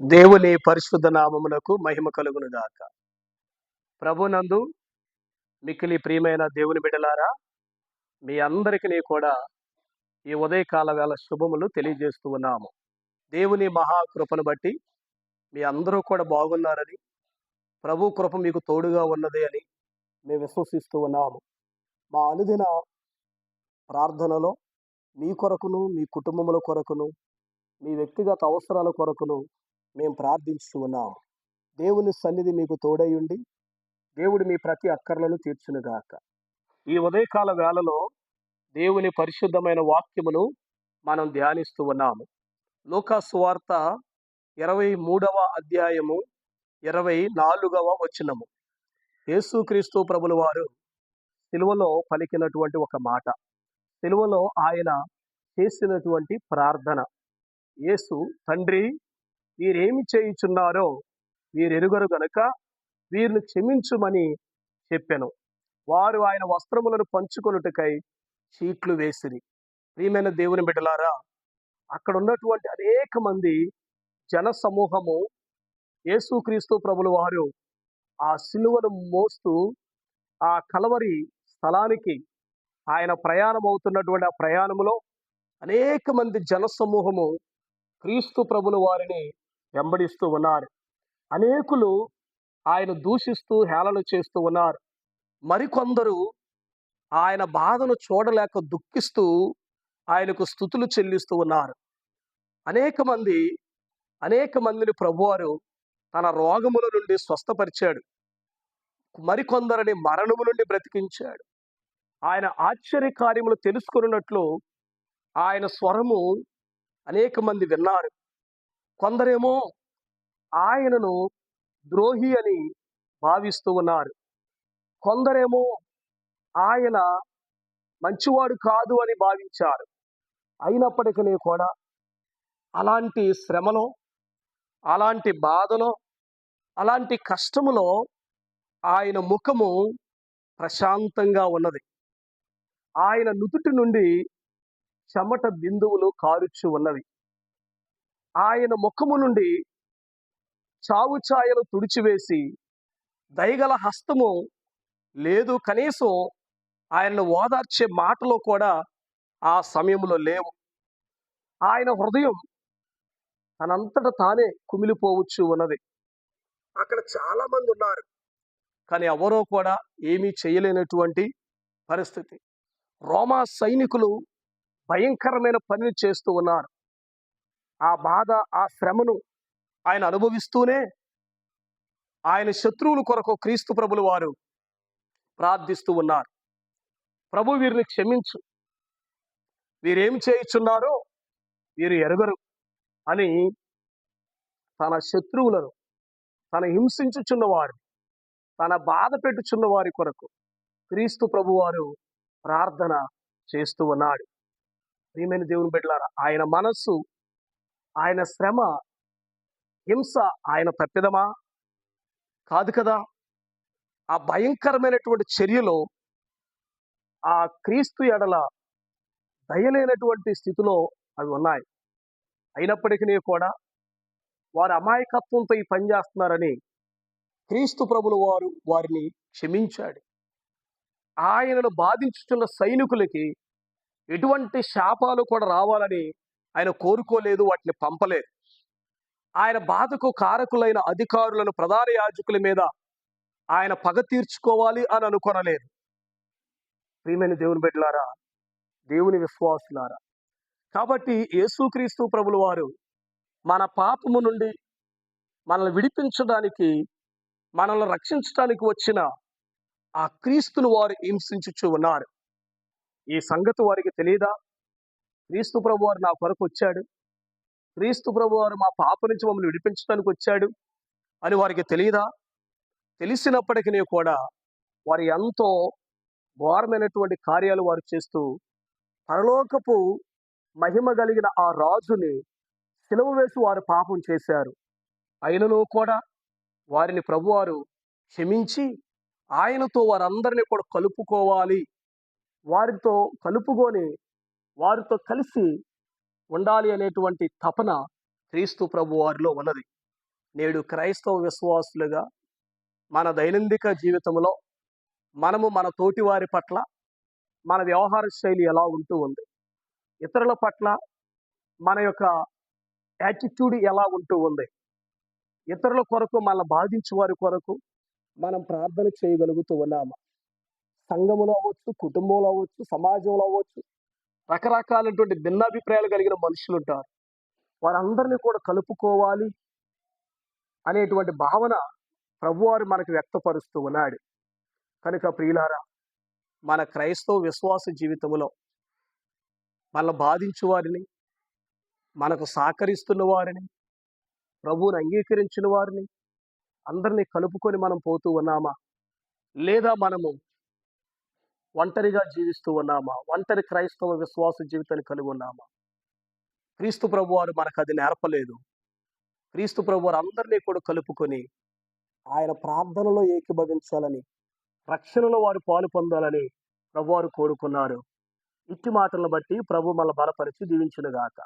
దేవుని పరిశుద్ధ నామమునకు మహిమ కలుగును గాక. ప్రభునందు మిక్కిలి ప్రియమైన దేవుని బిడ్డలారా మీ అందరికీ కూడా ఈ ఉదయకాల వేళ శుభములు తెలియజేస్తూ ఉన్నాము. దేవుని మహాకృపను బట్టి మీ అందరూ కూడా బాగున్నారని ప్రభు కృప మీకు తోడుగా ఉన్నది అని మేము విశ్వసిస్తూ ఉన్నాము. మా అనుదిన ప్రార్థనలో మీ కొరకును మీ కుటుంబముల కొరకును మీ వ్యక్తిగత అవసరాల కొరకును మేము ప్రార్థించుతూ ఉన్నాము దేవుని సన్నిధి మీకు తోడై ఉండి దేవుడు మీ ప్రతి అక్కర్లను తీర్చునుగాక. ఈ ఉదయకాల వేళలో దేవుని పరిశుద్ధమైన వాక్యమును మనం ధ్యానిస్తూ ఉన్నాము. లోకాసువార్త ఇరవై మూడవ అధ్యాయము ఇరవై నాలుగవ వచనము. యేసుక్రీస్తు ప్రభుల వారు సిలువలో పలికినటువంటి ఒక మాట. సిలువలో ఆయన చేసినటువంటి ప్రార్థన. యేసు తండ్రి వీరేమి చేయుచున్నారో వీరెరుగరు గనుక వీరిని క్షమించుమని చెప్పాను. వారు ఆయన వస్త్రములను పంచుకొనుటకై చీట్లు వేసిరి. ప్రియమైన దేవుని బిడ్డలారా అక్కడ ఉన్నటువంటి అనేక మంది జన సమూహము యేసుక్రీస్తు ప్రభులు వారు ఆ సిలువను మోస్తూ ఆ కలవరి స్థలానికి ఆయన ప్రయాణం అవుతున్నటువంటి ఆ ప్రయాణములో అనేక మంది జన సమూహము క్రీస్తు ప్రభులు వారిని వెంబడిస్తూ ఉన్నారు. అనేకులు ఆయన దూషిస్తూ హేళన చేస్తూ ఉన్నారు. మరికొందరు ఆయన బాధను చూడలేక దుఃఖిస్తూ ఆయనకు స్థుతులు చెల్లిస్తూ ఉన్నారు. అనేక మంది అనేక మందిని ప్రభువారు తన రోగముల నుండి స్వస్థపరిచాడు. మరికొందరిని మరణము నుండి బ్రతికించాడు. ఆయన ఆశ్చర్య కార్యములు తెలుసుకున్నట్లు ఆయన స్వరము అనేక మంది విన్నారు. కొందరేమో ఆయనను ద్రోహి అని భావిస్తూ ఉన్నారు. కొందరేమో ఆయన మంచివాడు కాదు అని భావించారు. అయినప్పటికీ కూడా అలాంటి శ్రమలో అలాంటి బాధలో అలాంటి కష్టములో ఆయన ముఖము ప్రశాంతంగా ఉన్నది. ఆయన నుదుటి నుండి చెమట బిందువులు కారుచు ఉన్నవి. ఆయన ముఖము నుండి చావు ఛాయలు తుడిచివేసి దయగల హస్తము లేదు కనీసం ఆయనను ఓదార్చే మాటలు కూడా ఆ సమయంలో లేవు. ఆయన హృదయం తనంతట తానే కుమిలిపోవచ్చు ఉన్నది అక్కడ చాలా మంది ఉన్నారు. కానీ ఎవరో కూడా ఏమీ చేయలేనటువంటి పరిస్థితి. రోమా సైనికులు భయంకరమైన పనిని చేస్తూ ఉన్నారు. ఆ బాధ ఆ శ్రమను ఆయన అనుభవిస్తూనే ఆయన శత్రువుల కొరకు క్రీస్తు ప్రభులు వారు ప్రార్థిస్తూ ఉన్నారు. ప్రభు వీరిని క్షమించు. వీరేం చేయుచున్నారో వీరు ఎరగరు అని తన శత్రువులను తన హింసించుచున్నవారు తన బాధ పెట్టుచున్న వారి కొరకు క్రీస్తు ప్రభువారు ప్రార్థన చేస్తూ ఉన్నాడు. ప్రియమైన దేవుని బిడ్డలారా ఆయన మనస్సు ఆయన శ్రమ హింస ఆయన తప్పిదమా? కాదు కదా. ఆ భయంకరమైనటువంటి చర్యలో ఆ క్రీస్తు ఎడల దయలేనటువంటి స్థితిలో అవి ఉన్నాయి. అయినప్పటికీ కూడా వారి అమాయకత్వంతో ఈ పని చేస్తున్నారని క్రీస్తు ప్రభులు వారు వారిని క్షమించాడు. ఆయనను బాధించుతున్న సైనికులకి ఎటువంటి శాపాలు కూడా రావాలని ఆయన కోరుకోలేదు వాటిని పంపలేదు. ఆయన బాధకు కారకులైన అధికారులను ప్రధాన యాజకుల మీద ఆయన పగ తీర్చుకోవాలి అని అనుకొనలేదు. ప్రియమైన దేవుని బిడ్డలారా దేవుని విశ్వాసులారా కాబట్టి యేసుక్రీస్తు ప్రభులు వారు మన పాపము నుండి మనల్ని విడిపించడానికి మనల్ని రక్షించడానికి వచ్చిన ఆ క్రీస్తును వారు హింసించుచు ఉన్నారు. ఈ సంగతి వారికి తెలియదా క్రీస్తు ప్రభు వారు నా కొరకు వచ్చాడు. క్రీస్తు ప్రభు వారు మా పాప నుంచి మమ్మల్ని విడిపించడానికి వచ్చాడు అని వారికి తెలియదా తెలిసినప్పటికీ కూడా వారు ఎంతో ఘోరమైనటువంటి కార్యాలు వారు చేస్తూ పరలోకపు మహిమ కలిగిన ఆ రాజుని సిలువ వేసి వారు పాపం చేశారు. అయినను కూడా వారిని ప్రభువారు క్షమించి ఆయనతో వారందరినీ కూడా కలుపుకోవాలి. వారితో కలుపుకొని వారితో కలిసి ఉండాలి అనేటువంటి తపన క్రీస్తు ప్రభు వారిలో ఉన్నది. నేడు క్రైస్తవ విశ్వాసులుగా మన దైనందిక జీవితంలో మనము మన తోటి వారి పట్ల మన వ్యవహార శైలి ఎలా ఉంటూ ఉంది? ఇతరుల పట్ల మన యొక్క యాటిట్యూడ్ ఎలా ఉంటూ ఉంది? ఇతరుల కొరకు మన బాధించే వారి కొరకు మనం ప్రార్థన చేయగలుగుతూ ఉన్నామా? సంఘములో అవ్వచ్చు కుటుంబంలో అవ్వచ్చు సమాజంలో అవ్వచ్చు రకరకాలైనటువంటి భిన్నాభిప్రాయాలు కలిగిన మనుషులు ఉంటారు వారందరినీ కూడా కలుపుకోవాలి అనేటువంటి భావన ప్రభువారు మనకు వ్యక్తపరుస్తూ ఉన్నాడు. కనుక ప్రియులారా మన క్రైస్తవ విశ్వాస జీవితంలో మన బాధించు వారిని మనకు సహకరిస్తున్న వారిని ప్రభువుని అంగీకరించిన వారిని అందరినీ కలుపుకొని మనం పోతూ ఉన్నామా? లేదా మనము ఒంటరిగా జీవిస్తూ ఉన్నామా? ఒంటరి క్రైస్తవ విశ్వాస జీవితాన్ని కలిగి ఉన్నామా? క్రీస్తు ప్రభు వారు మనకు అది నేర్పలేదు. క్రీస్తు ప్రభు వారు అందరినీ కూడా కలుపుకొని ఆయన ప్రార్థనలో ఏకీభవించాలని రక్షణలో వారు పాలు పొందాలని ప్రభువారు కోరుకున్నారు. ఇట్టి మాటలను బట్టి ప్రభు మన బలపరిచి దీవించునుగాక.